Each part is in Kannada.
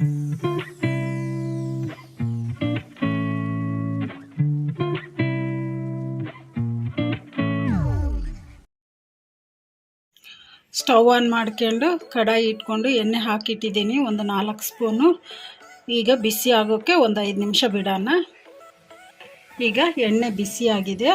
ಸ್ಟವ್ ಆನ್ ಮಾಡ್ಕೊಂಡು ಕಡಾಯಿ ಇಟ್ಕೊಂಡು ಎಣ್ಣೆ ಹಾಕಿಟ್ಟಿದ್ದೀನಿ, ಒಂದು ನಾಲ್ಕು ಸ್ಪೂನು. ಈಗ ಬಿಸಿ ಆಗೋಕ್ಕೆ ಒಂದು ಐದು ನಿಮಿಷ ಬಿಡೋಣ. ಈಗ ಎಣ್ಣೆ ಬಿಸಿ ಆಗಿದೆ.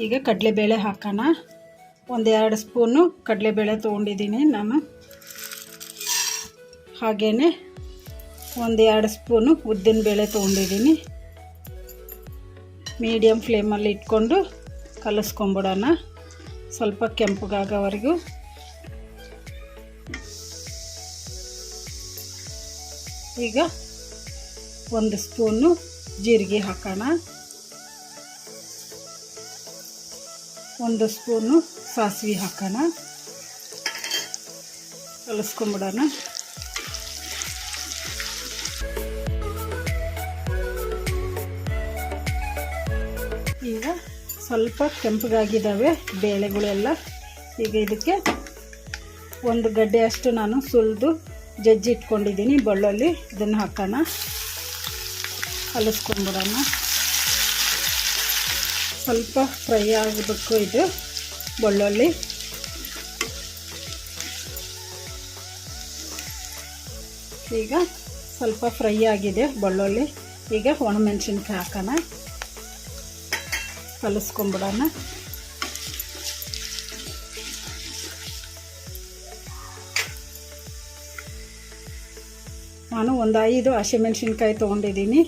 ಈಗ ಕಡಲೆಬೇಳೆ ಹಾಕೋಣ. ಒಂದೆರಡು ಸ್ಪೂನು ಕಡಲೆಬೇಳೆ ತೊಗೊಂಡಿದ್ದೀನಿ ನಾನು. ಹಾಗೆಯೇ ಒಂದು ಎರಡು ಸ್ಪೂನು ಉದ್ದಿನಬೇಳೆ ತೊಗೊಂಡಿದ್ದೀನಿ. ಮೀಡಿಯಮ್ ಫ್ಲೇಮಲ್ಲಿ ಇಟ್ಕೊಂಡು ಕಲಿಸ್ಕೊಂಬಿಡೋಣ. ಸ್ವಲ್ಪ ಕೆಂಪಗಾಗೋವರೆಗೂ. ಈಗ ಒಂದು ಸ್ಪೂನು ಜೀರಿಗೆ ಹಾಕೋಣ. ಒಂದು ಸ್ಪೂನು ಸಾಸಿವೆ ಹಾಕೋಣ. ಕಲಿಸ್ಕೊಂಬಿಡೋಣ. ಸ್ವಲ್ಪ ಕೆಂಪಗಾಗಿದ್ದಾವೆ ಬೇಳೆಗಳೆಲ್ಲ. ಈಗ ಇದಕ್ಕೆ ಒಂದು ಗಡ್ಡೆ ಅಷ್ಟು ನಾನು ಸುಲಿದು ಜಜ್ಜಿ ಇಟ್ಕೊಂಡಿದ್ದೀನಿ ಬಳ್ಳಲ್ಲಿ ಇದನ್ನು ಹಾಕೋಣ. ಕಲಿಸ್ಕೊಂಡ್ಬಿಡೋಣ ಸ್ವಲ್ಪ ಫ್ರೈ ಆಗಬೇಕು ಇದು ಬೆಳ್ಳುಳ್ಳಿ. ಈಗ ಸ್ವಲ್ಪ ಫ್ರೈ ಆಗಿದೆ ಬೆಳ್ಳುಳ್ಳಿ. ಈಗ ಒಣಮೆಣಸಿನ್ಕಾಯಿ ಹಾಕೋಣ. ಕಲಿಸ್ಕೊಂಬಿಡೋಣ. ನಾನು ಒಂದು ಐದು ಹಸಿಮೆಣ್ಸಿನ್ಕಾಯಿ ತೊಗೊಂಡಿದ್ದೀನಿ.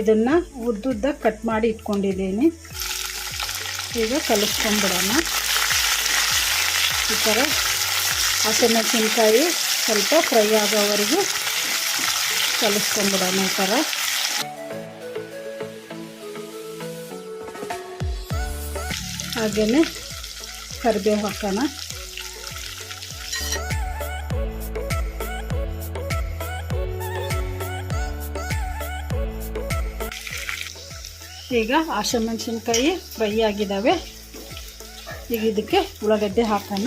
ಇದನ್ನು ಉದ್ದುದ್ದ ಕಟ್ ಮಾಡಿ ಇಟ್ಕೊಂಡಿದ್ದೀನಿ. ಈಗ ಕಲಿಸ್ಕೊಂಬಿಡೋಣ. ಈ ಥರ ಹಸಿಮೆಣ್ಸಿನ್ಕಾಯಿ ಸ್ವಲ್ಪ ಫ್ರೈ ಆಗೋವರೆಗೂ ಕಲಿಸ್ಕೊಂಬಿಡೋಣ ಈ ಥರ ಹಾಗೆಯೇ ಕರಿಬೇವು ಹಾಕೋಣ. ಈಗ ಹಸಿಮೆಣ್ಸಿನ್ಕಾಯಿ ಫ್ರೈ ಆಗಿದ್ದಾವೆ. ಈಗ ಇದಕ್ಕೆ ಉಳ್ಳಾಗಡ್ಡೆ ಹಾಕೋಣ.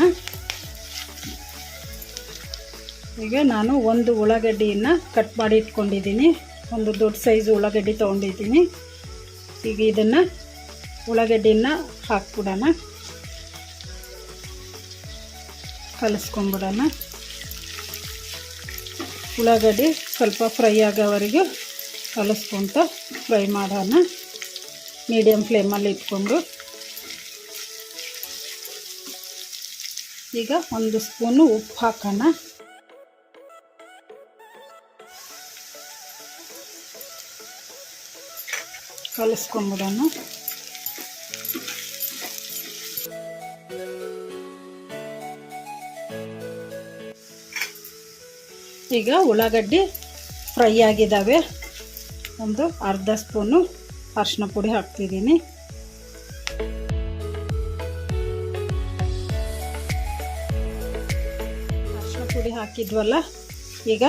ಈಗ ನಾನು ಒಂದು ಉಳ್ಳಾಗಡ್ಡಿಯನ್ನು ಕಟ್ ಮಾಡಿ ಇಟ್ಕೊಂಡಿದ್ದೀನಿ. ಒಂದು ದೊಡ್ಡ ಸೈಜ್ ಉಳ್ಳಾಗಡ್ಡಿ ತೊಗೊಂಡಿದ್ದೀನಿ. ಈಗ ಇದನ್ನು ಉಳ್ಳಾಗಡ್ಡಿನ ಹಾಕ್ಬಿಡೋಣ. ಕಲಸ್ಕೊಂಬಿಡೋಣ. ಉಳ್ಳಾಗಡ್ಡಿ ಸ್ವಲ್ಪ ಫ್ರೈ ಆಗೋವರೆಗೂ ಕಲಸ್ಕೊಂತ ಫ್ರೈ ಮಾಡೋಣ. ಮೀಡಿಯಮ್ ಫ್ಲೇಮಲ್ಲಿ ಇಟ್ಕೊಂಡು. ಈಗ ಒಂದು ಸ್ಪೂನು ಉಪ್ಪು ಹಾಕೋಣ. ಕಲಿಸ್ಕೊಂಬಿಡೋಣ. ಈಗ ಉಳ್ಳಾಗಡ್ಡಿ ಫ್ರೈ ಆಗಿದ್ದಾವೆ. ಒಂದು ಅರ್ಧ ಸ್ಪೂನು ಅರಿಶಿನ ಪುಡಿ ಹಾಕ್ತಿದ್ದೀನಿ. ಅರಿಶಿನ ಪುಡಿ ಹಾಕಿದ್ವಲ್ಲ, ಈಗ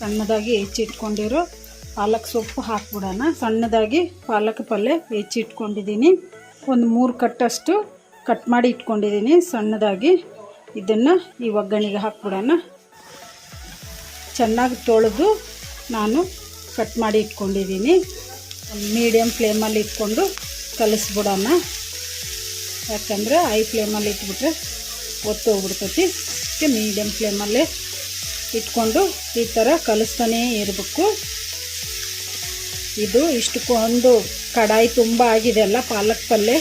ಸಣ್ಣದಾಗಿ ಹೆಚ್ಚಿಟ್ಕೊಂಡಿರೋ ಪಾಲಕ್ ಸೊಪ್ಪು ಹಾಕ್ಬಿಡೋಣ. ಸಣ್ಣದಾಗಿ ಪಾಲಕ್ ಪಲ್ಯ ಹೆಚ್ಚಿಟ್ಕೊಂಡಿದ್ದೀನಿ ಒಂದು ಮೂರು ಕಟ್ಟಷ್ಟು ಕಟ್ ಮಾಡಿ ಇಟ್ಕೊಂಡಿದ್ದೀನಿ ಸಣ್ಣದಾಗಿ. ಇದನ್ನು ಈ ಒಗ್ಗರಣೆಗೆ ಹಾಕ್ಬಿಡೋಣ. ಚೆನ್ನಾಗಿ ತೊಳೆದು ನಾನು ಕಟ್ ಮಾಡಿ ಇಟ್ಕೊಂಡಿದ್ದೀನಿ. ಮೀಡಿಯಮ್ ಫ್ಲೇಮಲ್ಲಿ ಇಟ್ಕೊಂಡು ಕಲಿಸ್ಬಿಡೋಣ. ಯಾಕಂದರೆ ಹೈ ಫ್ಲೇಮಲ್ಲಿ ಇಟ್ಬಿಟ್ರೆ ಒತ್ತು ಹೋಗ್ಬಿಡ್ತೈತಿ. ಅದಕ್ಕೆ ಮೀಡಿಯಮ್ ಫ್ಲೇಮಲ್ಲೇ ಇಟ್ಕೊಂಡು ಈ ಥರ ಕಲಿಸ್ತಾನೇ ಇರಬೇಕು. ಇದು ಇಷ್ಟಕ್ಕೊಂದು ಕಡಾಯಿ ತುಂಬ ಆಗಿದೆ ಅಲ್ಲ, ಪಾಲಕ್ ಪಲ್ಯ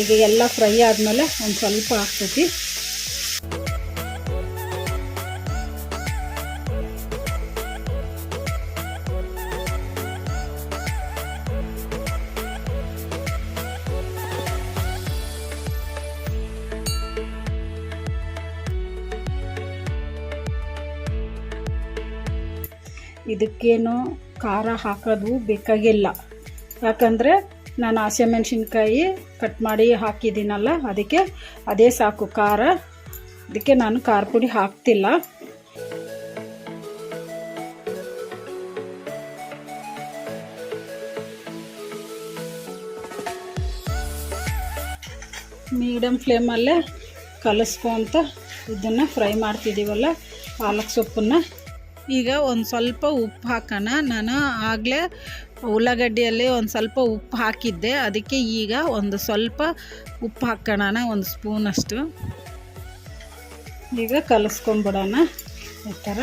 ಈಗ ಎಲ್ಲ ಫ್ರೈ ಆದಮೇಲೆ ಒಂದು ಸ್ವಲ್ಪ ಹಾಕ್ತೈತಿ ಇದಕ್ಕೇನು ಖಾರ ಹಾಕೋದು ಬೇಕಾಗಿಲ್ಲ. ಯಾಕಂದರೆ ನಾನು ಹಸಿಮೆಣ್ಸಿನ್ಕಾಯಿ ಕಟ್ ಮಾಡಿ ಹಾಕಿದ್ದೀನಲ್ಲ, ಅದಕ್ಕೆ ಅದೇ ಸಾಕು ಖಾರ. ಅದಕ್ಕೆ ನಾನು ಖಾರ ಪುಡಿ ಹಾಕ್ತಿಲ್ಲ. ಮೀಡಿಯಮ್ ಫ್ಲೇಮಲ್ಲೇ ಕಲಿಸ್ಕೊಂತ ಇದನ್ನು ಫ್ರೈ ಮಾಡ್ತಿದ್ದೀವಲ್ಲ, ಪಾಲಕ್ ಸೊಪ್ಪನ್ನು. ಈಗ ಒಂದು ಸ್ವಲ್ಪ ಉಪ್ಪು ಹಾಕೋಣ. ನಾನು ಆಗಲೇ ಉಳ್ಳಾಗಡ್ಡಿಯಲ್ಲಿ ಒಂದು ಸ್ವಲ್ಪ ಉಪ್ಪು ಹಾಕಿದ್ದೆ. ಅದಕ್ಕೆ ಈಗ ಒಂದು ಸ್ವಲ್ಪ ಉಪ್ಪು ಹಾಕೋಣ ಒಂದು ಸ್ಪೂನಷ್ಟು ಈಗ ಕಲಸ್ಕೊಂಬಿಡೋಣ ಈ ಥರ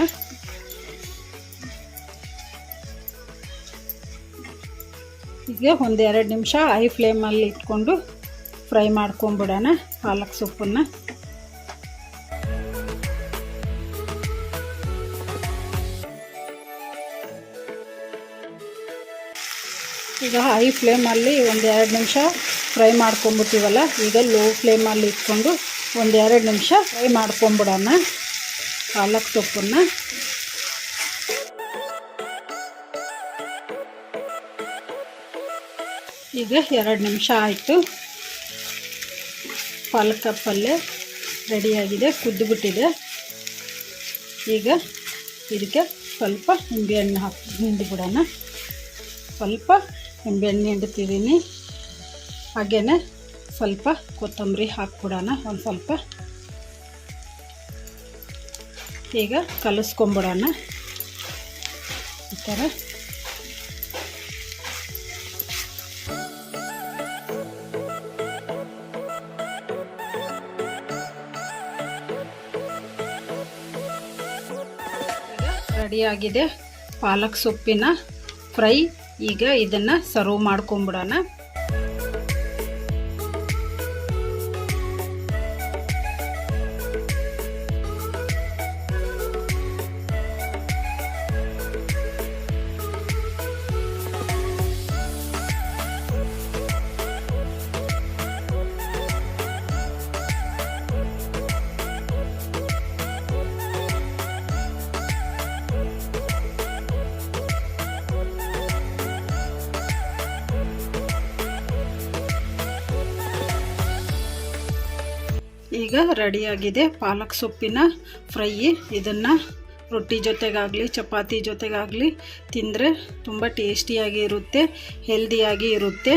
ಈಗ ಒಂದು ಎರಡು ನಿಮಿಷ ಐ ಫ್ಲೇಮಲ್ಲಿ ಇಟ್ಕೊಂಡು ಫ್ರೈ ಮಾಡ್ಕೊಂಬಿಡೋಣ ಪಾಲಕ್ ಸೊಪ್ಪನ್ನು. ಈಗ ಹೈ ಫ್ಲೇಮಲ್ಲಿ ಒಂದು ಎರಡು ನಿಮಿಷ ಫ್ರೈ ಮಾಡ್ಕೊಂಬಿಟ್ಟಿವಲ್ಲ ಈಗ ಲೋ ಫ್ಲೇಮಲ್ಲಿ ಇಟ್ಕೊಂಡು ಒಂದು ಎರಡು ನಿಮಿಷ ಫ್ರೈ ಮಾಡ್ಕೊಂಬಿಡೋಣ ಪಾಲಕ್ ಸೊಪ್ಪನ್ನ. ಈಗ ಎರಡು ನಿಮಿಷ ಆಯಿತು. ಪಾಲಕ ಪಲ್ಯ ರೆಡಿಯಾಗಿದೆ ಕುದ್ದುಬಿಟ್ಟಿದೆ. ಈಗ ಇದಕ್ಕೆ ಸ್ವಲ್ಪ ನಿಂಬೆಹಣ್ಣು ಹಾಕಿ ಹಿಂಡಿ ಬಿಡೋಣ. ಸ್ವಲ್ಪ ನಿಂಬೆಹಣ್ಣು ಹಿಂಡ್ತಿದ್ದೀನಿ ಹಾಗೆಯೇ ಸ್ವಲ್ಪ ಕೊತ್ತಂಬರಿ ಹಾಕ್ಬಿಡೋಣ, ಒಂದು ಸ್ವಲ್ಪ. ಈಗ ಕಲಿಸ್ಕೊಂಬಿಡೋಣ. ಈ ಥರ ರೆಡಿಯಾಗಿದೆ ಪಾಲಕ್ ಸೊಪ್ಪಿನ ಫ್ರೈ ಈಗ ಇದನ್ನು ಸರ್ವ್ ಮಾಡ್ಕೊಂಬಿಡೋಣ. ಈಗ ರೆಡಿಯಾಗಿದೆ ಪಾಲಕ್ ಸೊಪ್ಪಿನ ಫ್ರೈ. ಇದನ್ನು ರೊಟ್ಟಿ ಜೊತೆಗಾಗಲಿ, ಚಪಾತಿ ಜೊತೆಗಾಗಲಿ ತಿಂದರೆ ತುಂಬ ಟೇಸ್ಟಿಯಾಗಿ ಇರುತ್ತೆ, ಹೆಲ್ದಿಯಾಗಿ ಇರುತ್ತೆ.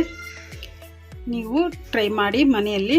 ನೀವು ಟ್ರೈ ಮಾಡಿ ಮನೆಯಲ್ಲಿ.